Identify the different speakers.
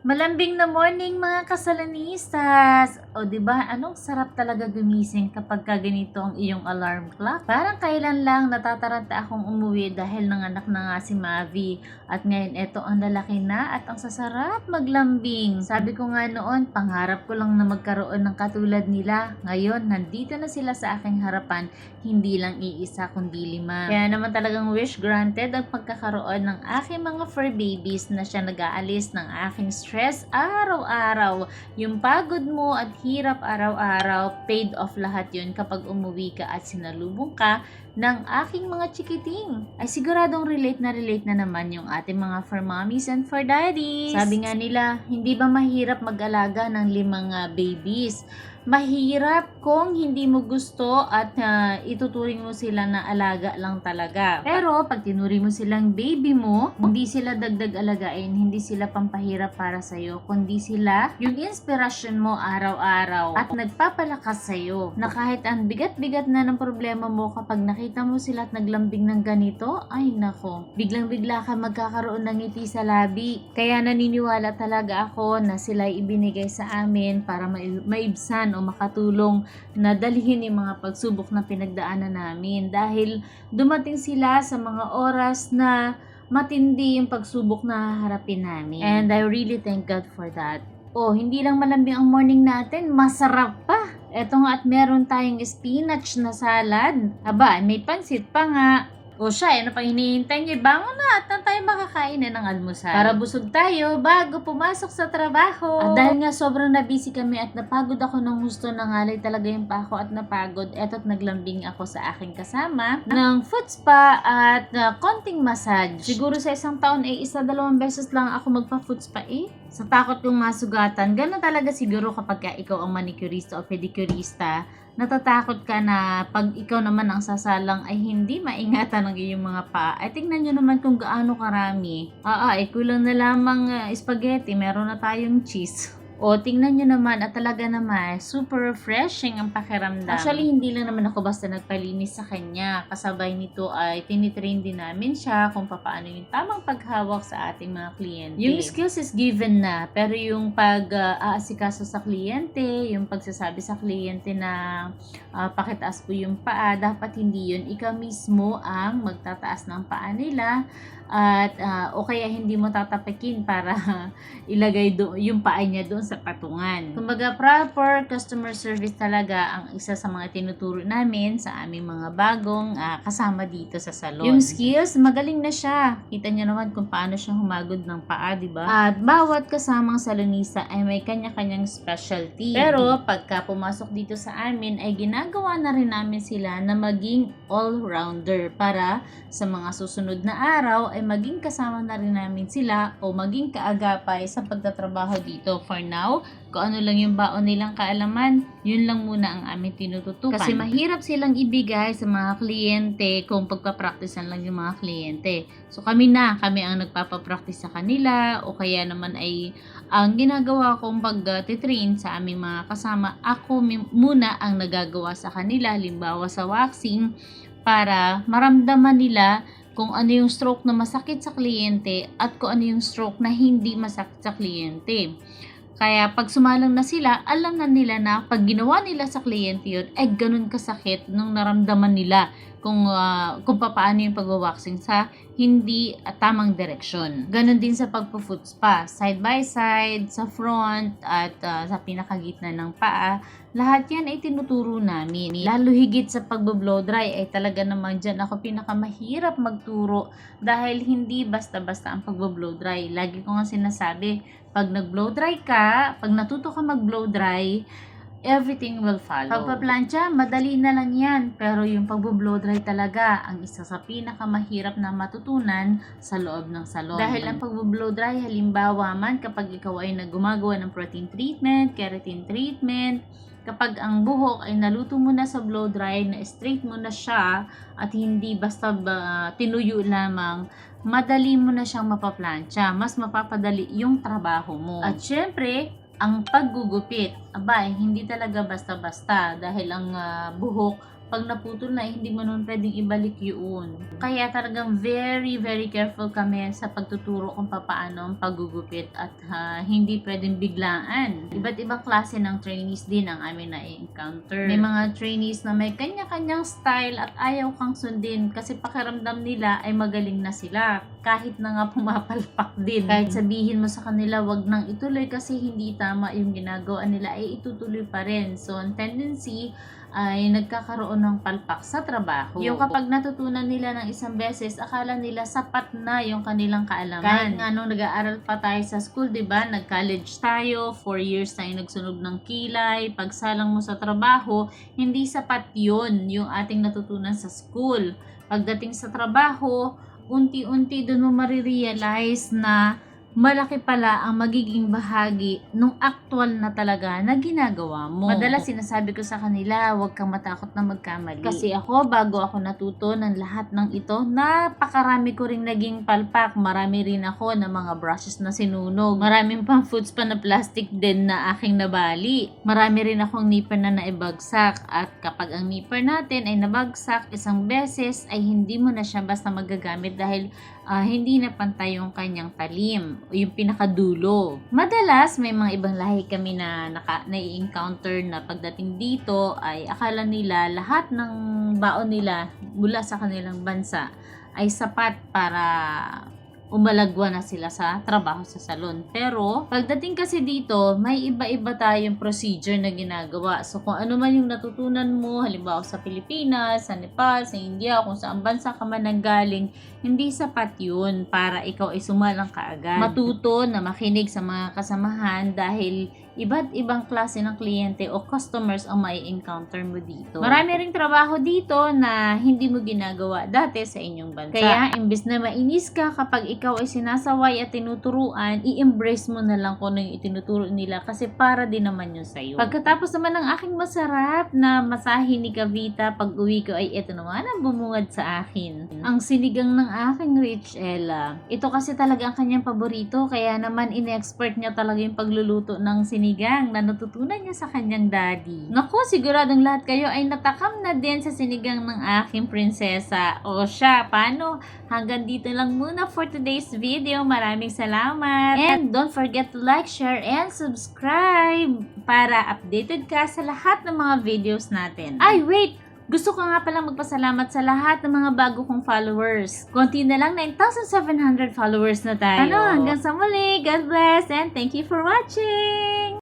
Speaker 1: Malambing na morning mga kasalanistas! O ba anong sarap talaga gumising kapag ka ganito ang iyong alarm clock? Parang kailan lang natataranta akong umuwi dahil nanganak na nga si Mavi. At ngayon eto ang lalaki na at ang sasarap maglambing. Sabi ko nga noon, pangarap ko lang na magkaroon ng katulad nila. Ngayon, nandito na sila sa aking harapan, hindi lang iisa kundi lima. Kaya naman talagang wish granted ang pagkakaroon ng aking mga fur babies na siya nag-aalis ng aking stress araw-araw. Yung pagod mo at hirap araw-araw, paid off lahat yun kapag umuwi ka at sinalubong ka ng aking mga chikiting. Ay siguradong relate na relate na naman yung ating mga fur mommies and fur daddies. Sabi nga nila, hindi ba mahirap mag-alaga ng limang ah, babies? Mahirap kung hindi mo gusto at ah, ituturing mo sila na alaga lang talaga. Pero pag tinuri mo silang baby mo, hindi sila dagdag alagain, hindi sila pampahirap para sa'yo, kundi sila yung inspirasyon mo araw-araw at nagpapalakas sa'yo na kahit ang bigat-bigat na ng problema mo kapag nakita mo sila at naglambing ng ganito, ay nako, biglang-bigla ka magkakaroon ng ngiti sa labi. Kaya naniniwala talaga ako na sila ay ibinigay sa amin para mai- maibsan o makatulong na dalhin yung mga pagsubok na pinagdaanan namin dahil dumating sila sa mga oras na matindi yung pagsubok na harapin namin. And I really thank God for that. Oh, hindi lang malambing ang morning natin, masarap pa. Eto nga at meron tayong spinach na salad. Aba, may pansit pa nga. O siya, ano pang hinihintay niyo? Bangon na at na tayo makakain na ng almusal. Para busog tayo bago pumasok sa trabaho. At dahil nga sobrang nabisi kami at napagod ako ng gusto na ngalay talaga yung pa ako at napagod, eto't naglambing ako sa aking kasama ng foot spa at uh, konting massage. Siguro sa isang taon ay isa dalawang beses lang ako magpa-foot spa eh. Sa takot kong masugatan, gano'n talaga siguro kapag ka ikaw ang manicurista o pedicurista, natatakot ka na pag ikaw naman ang sasalang ay hindi maingatan ng iyong mga paa. Ay tingnan nyo naman kung gaano karami. Ah, ah, eh kulang na lamang ah, spaghetti, meron na tayong cheese. O, tingnan nyo naman at talaga naman, super refreshing ang pakiramdam. Actually, hindi lang naman ako basta nagpalinis sa kanya. Kasabay nito ay tinitrain din namin siya kung paano yung tamang paghawak sa ating mga kliyente. Yung skills is given na, pero yung pag-aasikaso sa kliyente, yung pagsasabi sa kliyente na ah, pakitaas po yung paa, dapat hindi yun. Ikaw mismo ang magtataas ng paa nila at ah, o kaya hindi mo tatapikin para ilagay do yung paa niya doon sa patungan. Kumbaga proper customer service talaga ang isa sa mga tinuturo namin sa aming mga bagong ah, kasama dito sa salon. Yung skills, magaling na siya. Kita niyo naman kung paano siya humagod ng paa, di ba? At bawat kasamang salonista ay may kanya-kanyang specialty. Pero pagka pumasok dito sa amin ay ginagawa na rin namin sila na maging all-rounder para sa mga susunod na araw ay maging kasama na rin namin sila o maging kaagapay sa pagtatrabaho dito. For now, kung ano lang yung baon nilang kaalaman, yun lang muna ang aming tinututukan. Kasi mahirap silang ibigay sa mga kliyente kung pagpapracticean lang yung mga kliyente. So kami na, kami ang nagpapapractice sa kanila o kaya naman ay ang ginagawa kong pag-train sa aming mga kasama, ako muna ang nagagawa sa kanila, halimbawa sa waxing, para maramdaman nila kung ano yung stroke na masakit sa kliyente at kung ano yung stroke na hindi masakit sa kliyente. Kaya pag sumalang na sila, alam na nila na pag ginawa nila sa kliyente yun, ay ganun kasakit nung naramdaman nila kung, ah, kung paano yung pagwawaxing sa hindi ah, tamang direksyon. Ganon din sa pagpo-foot spa, side by side, sa front, at ah, sa pinakagitna ng paa. Lahat yan ay tinuturo namin. Lalo higit sa pagbo-blow dry ay talaga naman dyan ako pinakamahirap magturo dahil hindi basta-basta ang pagbo-blow dry. Lagi ko nga sinasabi, pag nag-blow dry ka, pag natuto ka mag-blow dry, everything will follow. Pagpaplantsa, madali na lang yan. Pero yung pagbo-blow dry talaga, ang isa sa pinakamahirap na matutunan sa loob ng salon. Dahil ang pagbo-blow dry, halimbawa man kapag ikaw ay naggumagawa ng protein treatment, keratin treatment, kapag ang buhok ay naluto mo na sa blow dry, na straight mo na siya, at hindi basta ba, tinuyo lamang, madali mo na siyang mapaplantsa. Mas mapapadali yung trabaho mo. At syempre, ang paggugupit, aba, eh, hindi talaga basta-basta dahil ang ah, buhok pag naputol na, eh, hindi mo nun pwedeng ibalik yun. Kaya talagang very, very careful kami sa pagtuturo kung paano ang paggugupit at ha, hindi pwedeng biglaan. Iba't ibang klase ng trainees din ang amin na-encounter. May mga trainees na may kanya-kanyang style at ayaw kang sundin kasi pakiramdam nila ay magaling na sila. Kahit na nga pumapalpak din. Kahit sabihin mo sa kanila, wag nang ituloy kasi hindi tama yung ginagawa nila, ay itutuloy pa rin. So, ang tendency ay nagkakaroon ng palpak sa trabaho. Yung kapag natutunan nila ng isang beses, akala nila sapat na yung kanilang kaalaman. Kahit nga nung nag-aaral pa tayo sa school, di ba? Nag-college tayo, 4 years tayo nagsunog ng kilay, pagsalang mo sa trabaho, hindi sapat yun yung ating natutunan sa school. Pagdating sa trabaho, unti-unti doon mo marirealize na malaki pala ang magiging bahagi nung actual na talaga na ginagawa mo. Madalas sinasabi ko sa kanila, huwag kang matakot na magkamali. Kasi ako, bago ako natuto ng lahat ng ito, napakarami ko ring naging palpak. Marami rin ako ng mga brushes na sinunog. Maraming pang foods pa na plastic din na aking nabali. Marami rin akong nipper na naibagsak. At kapag ang nipper natin ay nabagsak isang beses, ay hindi mo na siya basta magagamit dahil ah, hindi na pantay yung kanyang talim o yung pinakadulo. Madalas may mga ibang lahi kami na naka, na-encounter na pagdating dito ay akala nila lahat ng baon nila mula sa kanilang bansa ay sapat para umalagwa na sila sa trabaho sa salon. Pero, pagdating kasi dito, may iba-iba tayong procedure na ginagawa. So, kung ano man yung natutunan mo, halimbawa sa Pilipinas, sa Nepal, sa India, kung saan bansa ka man nanggaling, hindi sapat yun para ikaw ay sumalang kaagad. Matuto na makinig sa mga kasamahan dahil iba't ibang klase ng kliyente o customers ang may encounter mo dito. Marami ring trabaho dito na hindi mo ginagawa dati sa inyong bansa. Kaya, imbes na mainis ka kapag ikaw ay sinasaway at tinuturuan, i-embrace mo na lang kung ano yung itinuturo nila kasi para din naman yun sa'yo. Pagkatapos naman ng aking masarap na masahe ni Kavita, pag uwi ko ay ito naman ang bumungad sa akin. Ang sinigang ng aking Rich Ella. Ito kasi talaga ang kanyang paborito, kaya naman in-expert niya talaga yung pagluluto ng sinigang na natutunan niya sa kanyang daddy. Naku, siguradong lahat kayo ay natakam na din sa sinigang ng aking prinsesa. O siya, paano? Hanggang dito lang muna for today's video. Maraming salamat. And don't forget to like, share, and subscribe para updated ka sa lahat ng mga videos natin. Ay, wait! Gusto ko nga palang magpasalamat sa lahat ng mga bago kong followers. Konti na lang, 9,700 followers na tayo. Ano, hanggang sa muli. God bless and thank you for watching!